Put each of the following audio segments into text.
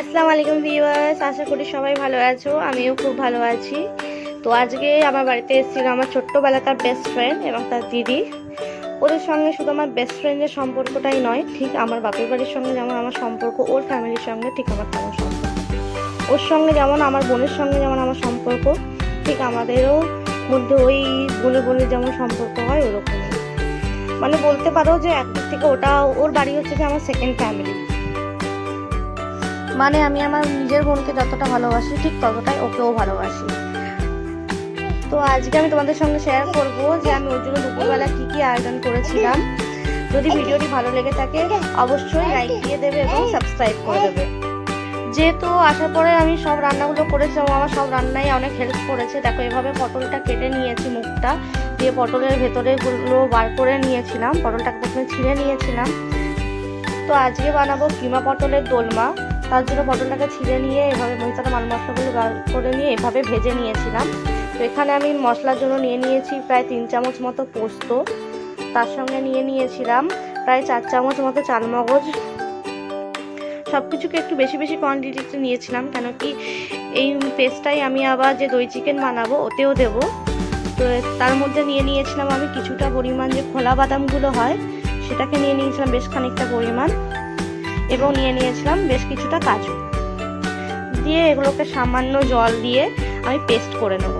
আসসালামু আলাইকুম ভিউয়ার্স, আশা করি সবাই ভালো আছো, আমিও খুব ভালো আছি। তো আজকে আমার বাড়িতে এসেছিল আমার ছোট্টবেলাকার বেস্ট ফ্রেন্ড এবং তার দিদি। ওদের সঙ্গে শুধু আমার বেস্ট ফ্রেন্ডের সম্পর্কটাই নয়, ঠিক আমার বাপের বাড়ির সঙ্গে যেমন আমার সম্পর্ক, ওর ফ্যামিলির সঙ্গে ঠিক আমার তেমন সম্পর্ক। ওর সঙ্গে যেমন আমার বোনের সঙ্গে যেমন আমার সম্পর্ক, ঠিক আমাদেরও মধ্যে ওই বোনে বোনের যেমন সম্পর্ক হয় ওরকমই। মানে বলতে পারো যে একদিক থেকে ওটা, ওর বাড়ি হচ্ছে যে আমার সেকেন্ড ফ্যামিলি মানে আমি আমার নিজের বোনকে যতটা ভালোবাসি, ঠিক ততটাই ওকেও ভালোবাসি। তো আজকে আমি তোমাদের সঙ্গে শেয়ার করব যে আমি ওর জন্য দুপুরবেলা কী কী আয়োজন করেছিলাম। যদি ভিডিওটি ভালো লেগে থাকে, অবশ্যই লাইক দিয়ে দেবে এবং সাবস্ক্রাইব করে দেবে। যেহেতু আসার পরে আমি সব রান্নাগুলো করেছি এবং আমার সব রান্নাই অনেক হেল্প করেছে। দেখো, এভাবে পটলটা কেটে নিয়েছি মুখটা। দিয়ে পটলের ভেতরে গুলো বার করে নিয়েছিলাম। পটলটাকে প্রথমে ছিঁড়ে নিয়েছিলাম। তো আজকে বানাবো কিমা পটলের দোলমা। তার জন্য পটলটাকে ছিঁড়ে নিয়ে এভাবে ভেতরে মাল মশলাগুলো বার করে নিয়ে এভাবে ভেজে নিয়েছিলাম। তো এখানে আমি মশলার জন্য নিয়ে নিয়েছি প্রায় তিন চামচ মতো পোস্ত। তার সঙ্গে নিয়ে নিয়েছিলাম প্রায় চার চামচ মতো চালমগজ সব কিছুকে একটু বেশি বেশি কোয়ান্টিটিতে নিয়েছিলাম, কেন কি এই পেস্টটাই আমি আবার যে দই চিকেন বানাবো, ওতেও দেব। তো তার মধ্যে নিয়ে নিয়েছিলাম আমি কিছুটা পরিমাণ যে খোলা বাদামগুলো হয়, সেটাকে নিয়ে নিয়েছিলাম বেশ খানিকটা পরিমাণ। এবং নিয়ে নিয়েছিলাম বেশ কিছুটা কাজু। দিয়ে এগুলোকে সামান্য জল দিয়ে আমি পেস্ট করে নেব।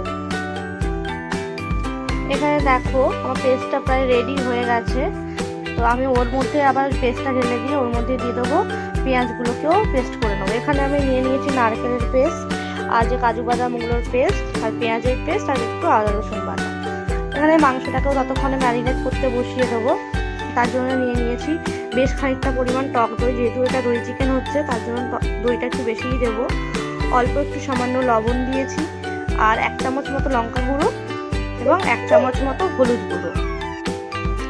এখানে দেখো, আমার পেস্টটা প্রায় রেডি হয়ে গেছে। তো আমি ওর মধ্যে আবার পেস্টটা ঢেলে দিয়ে ওর মধ্যে দিয়ে দেবো। পেঁয়াজগুলোকেও পেস্ট করে নেব। এখানে আমি নিয়ে নিয়েছি নারকেলের পেস্ট আর যে কাজু বাদামগুলোর পেস্ট আর পেঁয়াজের পেস্ট আর একটু আদা রসুন বাটা। এখানে মাংসটাকেও ততক্ষণে ম্যারিনেট করতে বসিয়ে দেবো। তার জন্য নিয়ে নিয়েছি বেশ খানিকটা পরিমাণ টক দই, যেহেতু এটা দই চিকেন হচ্ছে, তার জন্য দইটা একটু বেশিই দেবো। অল্প একটু সামান্য লবণ দিয়েছি, আর এক চামচ মতো লঙ্কা গুঁড়ো এবং এক চামচ মতো হলুদ গুঁড়ো।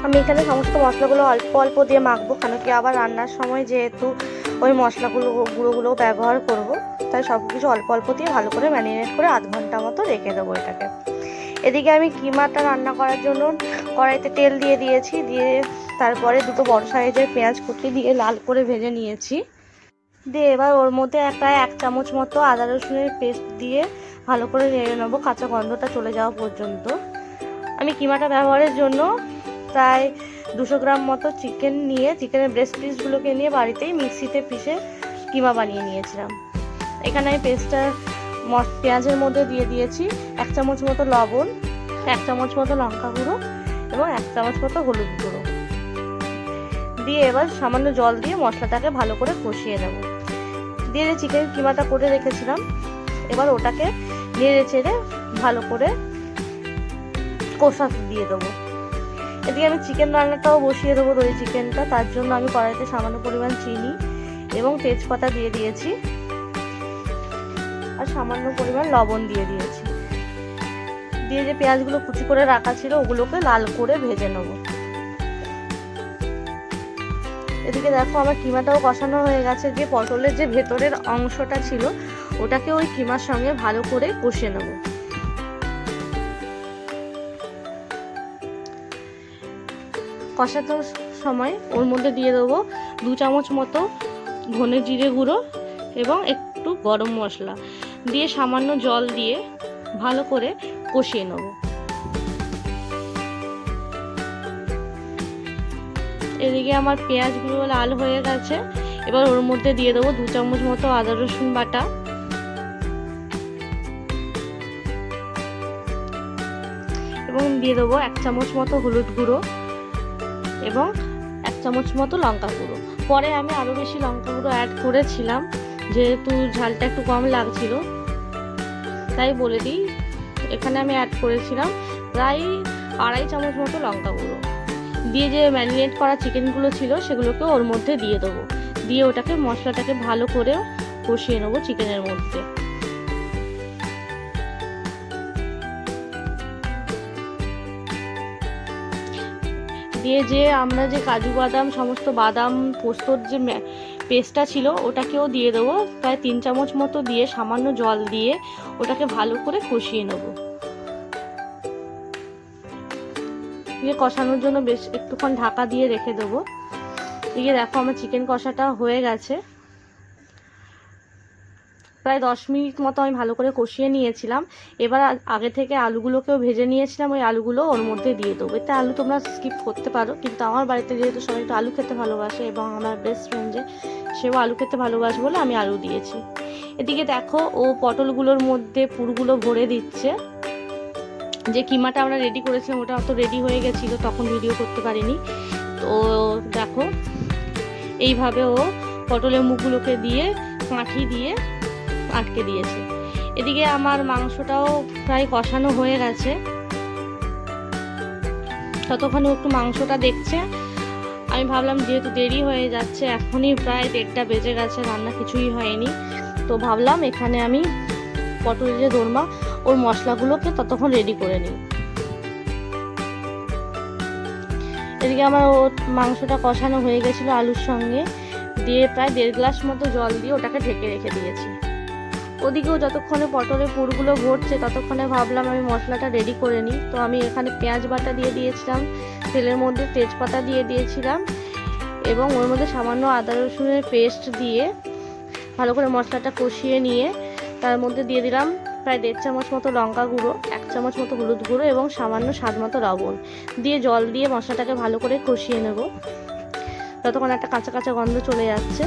আমি এখানে সমস্ত মশলাগুলো অল্প অল্প দিয়ে মাখবো, কেন কি আবার রান্নার সময় যেহেতু ওই মশলাগুলো গুঁড়োগুলো ব্যবহার করব, তাই সব কিছু অল্প অল্প দিয়ে ভালো করে ম্যারিনেট করে আধ ঘণ্টা মতো রেখে দেবো এটাকে। এদিকে আমি কিমাটা রান্না করার জন্য কড়াইতে তেল দিয়ে দিয়েছি, দিয়ে তারপরে দুটো বড় সাইজের পেঁয়াজ কুচি দিয়ে লাল করে ভেজে নিয়েছি। দিয়ে এবার ওর মধ্যে প্রায় এক চামচ মতো আদা রসুনের পেস্ট দিয়ে ভালো করে নেড়ে নেব, কাঁচা গন্ধটা চলে যাওয়া পর্যন্ত। আমি কিমাটা ব্যবহারের জন্য প্রায় দুশো গ্রাম মতো চিকেন নিয়ে, চিকেনের ব্রেস্ট পিসগুলোকে নিয়ে বাড়িতেই মিক্সিতে পিষে কিমা বানিয়ে নিয়েছিলাম। এখানে আমি পেস্টটা পেঁয়াজের মধ্যে দিয়ে দিয়েছি এক চামচ মতো লবণ, এক চামচ মতো লঙ্কা গুঁড়ো এবং এক চামচ মতো হলুদ গুঁড়ো। দিয়ে এবার সামান্য জল দিয়ে মশলাটাকে ভালো করে কষিয়ে নেব। দিয়ে যে চিকেন কিমাটা করে রেখেছিলাম, এবার ওটাকে নেড়ে চেড়ে ভালো করে কষা দিয়ে দেবো। এদিকে আমি চিকেন রান্নাটাও বসিয়ে দেবো দই চিকেনটা, তার জন্য আমি কড়াইতে সামান্য পরিমাণ চিনি এবং তেজপাতা দিয়ে দিয়েছি। আর সামান্য পরিমাণ লবণ দিয়ে দিয়েছি। দিয়ে যে পেঁয়াজগুলো কুচি করে রাখা ছিল, ওগুলোকে লাল করে ভেজে নেব। এদিকে দেখো আমার কিমাটাও কষানো হয়ে গেছে। যে পটলের যে ভেতরের অংশটা ছিল, ওটাকে ওই কিমার সঙ্গে ভালো করে কষে নেব। কষানোর সময় ওর মধ্যে দিয়ে দেবো দু চামচ মতো ধনে জিরে গুঁড়ো এবং একটু গরম মশলা দিয়ে সামান্য জল দিয়ে ভালো করে কষিয়ে নেব। এদিকে আমার পেঁয়াজগুলো লাল হয়ে গেছে। এবার ওর মধ্যে দিয়ে দেবো দু চামচ মতো আদা রসুন বাটা। এবং দিয়ে দেবো এক চামচ মতো হলুদ গুঁড়ো এবং এক চামচ মতো লঙ্কা গুঁড়ো। পরে আমি আরও বেশি লঙ্কা গুঁড়ো অ্যাড করেছিলাম। যেহেতু ঝালটা একটু কম লাগছিল, তাই বলে দিই, এখানে আমি অ্যাড করেছিলাম প্রায় আড়াই চামচ মতো লঙ্কা গুঁড়ো। দিয়ে যে ম্যারিনেট করা চিকেনগুলো ছিল, সেগুলোকে ওর মধ্যে দিয়ে দেবো। দিয়ে ওটাকে, মশলাটাকে ভালো করে কষিয়ে নেব চিকেনের মধ্যে। দিয়ে যে আমরা যে কাজু বাদাম, সমস্ত বাদাম, পোস্তর যে পেস্টটা ছিল, ওটাকেও দিয়ে দেবো। প্রায় তিন চামচ মতো দিয়ে সামান্য জল দিয়ে ওটাকে ভালো করে কষিয়ে নেব। দিয়ে কষানোর জন্য বেশ একটুক্ষণ ঢাকা দিয়ে রেখে দেবো। দিয়ে দেখো আমার চিকেন কষাটা হয়ে গেছে। প্রায় দশ মিনিট মতো আমি ভালো করে কষিয়ে নিয়েছিলাম। এবার আগে থেকে আলুগুলোকেও ভেজে নিয়েছিলাম, ওই আলুগুলো ওর মধ্যে দিয়ে দেবো। এতে আলু তোমরা স্কিপ করতে পারো, কিন্তু আমার বাড়িতে যেহেতু সবাই একটু আলু খেতে ভালোবাসে এবং আমার বেস্ট ফ্রেন্ড যে, সেও আলু খেতে ভালোবাসে বলে আমি আলু দিয়েছি। এদিকে দেখো, ও পটলগুলোর মধ্যে পুরগুলো ভরে দিচ্ছে। যে কিমাটা আমরা রেডি করেছিলাম, ওটা অত রেডি হয়ে গেছিল, তখন ভিডিও করতে পারিনি। তো দেখো, এইভাবে ও পটলের মুখগুলোকে দিয়ে, কাঠি দিয়ে আটকে দিয়েছে। এদিকে আমার মাংসটাও প্রায় কষানো হয়ে গেছে। ততক্ষণে একটু মাংসটা দেখছে। আমি ভাবলাম, যেহেতু দেরি হয়ে যাচ্ছে, এখনই প্রায় দেড়টা বেজে গেছে, রান্না কিছুই হয়নি। তো ভাবলাম, এখানে আমি পটলের যে দোরমা, ওর মশলাগুলোকে ততক্ষণ রেডি করে নিই। এদিকে আমার ও মাংসটা কষানো হয়ে গেছিল আলুর সঙ্গে। দিয়ে প্রায় দেড় গ্লাস মতো জল দিয়ে ওটাকে ঢেকে রেখে দিয়েছি। ওদিকেও যতক্ষণে পটলের পুরগুলো ভরছে ততক্ষণে ভাবলাম আমি মশলাটা রেডি করে নিই। তো আমি এখানে পেঁয়াজ বাটা দিয়ে দিয়েছিলাম, তেলের মধ্যে তেজপাতা দিয়ে দিয়েছিলাম এবং ওর মধ্যে সামান্য আদা রসুনের পেস্ট দিয়ে ভালো করে মশলাটা কষিয়ে নিয়ে তার মধ্যে দিয়ে দিলাম প্রায় দেড় চামচ মতো লঙ্কা গুঁড়ো, এক চামচ মতো হলুদ গুঁড়ো এবং সামান্য স্বাদ মতো লবণ। দিয়ে জল দিয়ে মশলাটাকে ভালো করে কষিয়ে নেব। ততক্ষণ একটা কাঁচা কাঁচা গন্ধ চলে যাচ্ছে।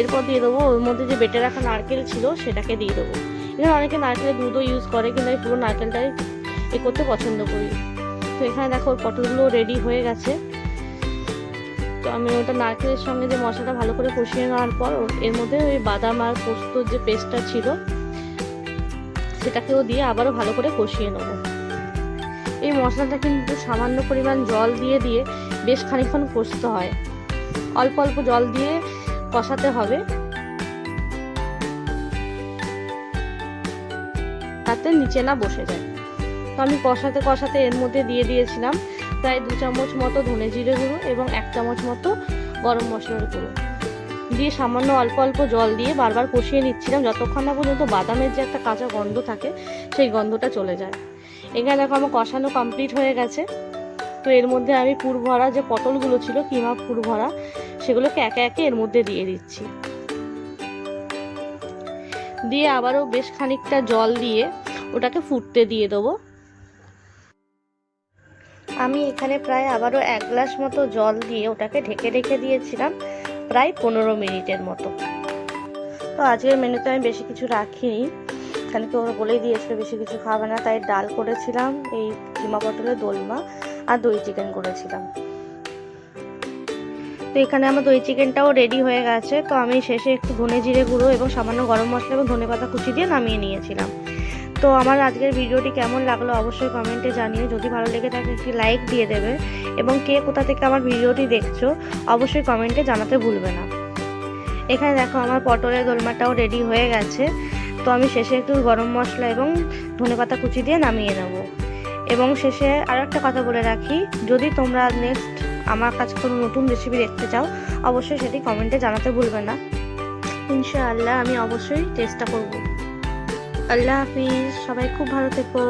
এরপর দিয়ে দেবো, ওর মধ্যে যে বেটে রাখা নারকেল ছিল সেটাকে দিয়ে দেবো। এখানে অনেকে নারকেলের দুধও ইউজ করে, কিন্তু আমি পুরো নারকেলটাই এ করতে পছন্দ করি। তো এখানে দেখো, ওর পটলগুলো রেডি হয়ে গেছে। তো আমি ওটা নারকেলের সঙ্গে যে মশলাটা ভালো করে কষিয়ে নেওয়ার পর এর মধ্যে ওই বাদাম আর পোস্তর যে পেস্টটা ছিল, সেটাকেও দিয়ে আবারও ভালো করে কষিয়ে নেব। এই মশলাটা কিন্তু সামান্য পরিমাণ জল দিয়ে দিয়ে বেশ খানিকক্ষণ কষতে হয়। অল্প অল্প জল দিয়ে কষাতে হবে। তাতে নিচে না বসে যায়। তো আমি কষাতে কষাতে এর মধ্যে দিয়ে দিয়েছিলাম প্রায় দু চামচ মতো ধনে জিরে গুঁড়ো এবং এক চামচ মতো গরম মশলার গুঁড়ো। দিয়ে সামান্য অল্প অল্প জল দিয়ে বারবার কষিয়ে নিচ্ছিলাম। যতক্ষণ না পর্যন্ত বাদামের যে একটা কাঁচা গন্ধ থাকে, সেই গন্ধটা চলে যায়। এখানে দেখো আমার কষানো কমপ্লিট হয়ে গেছে। তো এর মধ্যে আমি পুর ভরা যে পটলগুলো ছিল, কিমা পুর ভরা সেগুলোকে একে একে এর মধ্যে দিয়ে দিচ্ছি। দিয়ে আবারও বেশ খানিকটা জল দিয়ে ওটাকে ফুটতে দিয়ে দেবো। আমি এখানে প্রায় আবারও এক গ্লাস মতো জল দিয়ে ওটাকে ঢেকে রেখে দিয়েছিলাম প্রায় পনেরো মিনিটের মতো। তো আজকের মেনুতে আমি বেশি কিছু রাখিনি। এখানে ওরা বলেই দিয়েছিল বেশি কিছু খাবে না, তাই ডাল করেছিলাম, এই কিমা পটলের দোলমা আর দই চিকেন করেছিলাম। এখানে আমার দই চিকেনটাও রেডি হয়ে গেছে। তো আমি শেষে একটু ধনে জিরে গুঁড়ো এবং সামান্য গরম মশলা এবং ধনে পাতা কুচি দিয়ে নামিয়ে নিয়েছিলাম। তো আমার আজকের ভিডিওটি কেমন লাগল অবশ্যই কমেন্টে জানিয়ে যদি ভালো লেগে থাকে একটি লাইক দিয়ে দেবে এবং কে কোথা থেকে আমার ভিডিওটি দেখছ অবশ্যই কমেন্টে জানাতে ভুলবে না। এখানে দেখো আমার পটলের দোলমাটাও রেডি হয়ে গেছে। তো আমি শেষে একটু গরম মশলা এবং ধনেপাতা কুচি দিয়ে নামিয়ে নেব। এবং শেষে আরও একটা কথা বলে রাখি, যদি তোমরা নেক্সট আমার কাছে কোনো নতুন রেসিপি দেখতে চাও, অবশ্যই সেটি কমেন্টে জানাতে ভুলবে না। ইনশাআল্লাহ আমি অবশ্যই চেষ্টা করব। আল্লাহ হাফিজ, সবাই খুব ভালো থেকো।